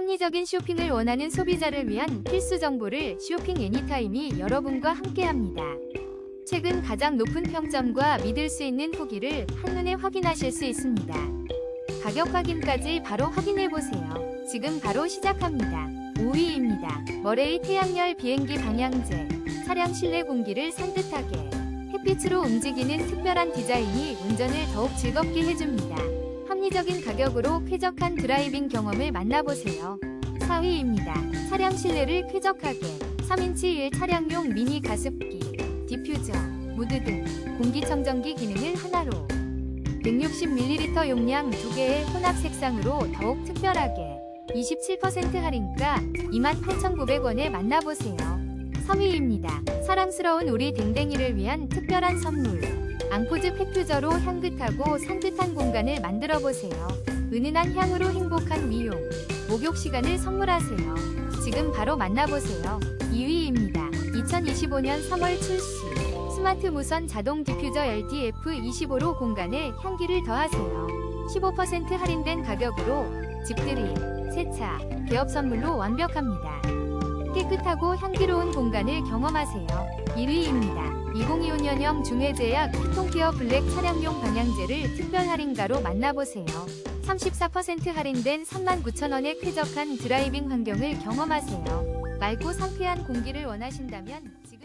합리적인 쇼핑을 원하는 소비자를 위한 필수 정보를 쇼핑 애니타임이 여러분과 함께합니다. 최근 가장 높은 평점과 믿을 수 있는 후기를 한눈에 확인하실 수 있습니다. 가격 확인까지 바로 확인해 보세요. 지금 바로 시작합니다. 5위입니다. 머레이 태양열 비행기 방향제. 차량 실내 공기를 산뜻하게 햇빛으로 움직이는 특별한 디자인이 운전을 더욱 즐겁게 해줍니다. 합리적인 가격으로 쾌적한 드라이빙 경험을 만나보세요. 4위입니다. 차량 실내를 쾌적하게 3인치 1 차량용 미니 가습기, 디퓨저, 무드 등 공기청정기 기능을 하나로 160ml 용량 2개의 혼합 색상으로 더욱 특별하게 27% 할인가 28,900원에 만나보세요. 3위입니다. 사랑스러운 우리 댕댕이를 위한 특별한 선물. 앙포즈 팩퓨저로 향긋하고 산뜻한 공간을 만들어 보세요. 은은한 향으로 행복한 미용, 목욕 시간을 선물하세요. 지금 바로 만나보세요. 2위입니다. 2025년 3월 출시. 스마트 무선 자동 디퓨저 LDF25로 공간에 향기를 더하세요. 15% 할인된 가격으로 집들이, 세차, 개업 선물로 완벽합니다. 깨끗하고 향기로운 공간을 경험하세요. 1위입니다. 2025년형 중해제약 피톤케어 블랙 차량용 방향제를 특별 할인가로 만나보세요. 34% 할인된 39,000원의 쾌적한 드라이빙 환경을 경험하세요. 맑고 상쾌한 공기를 원하신다면 지금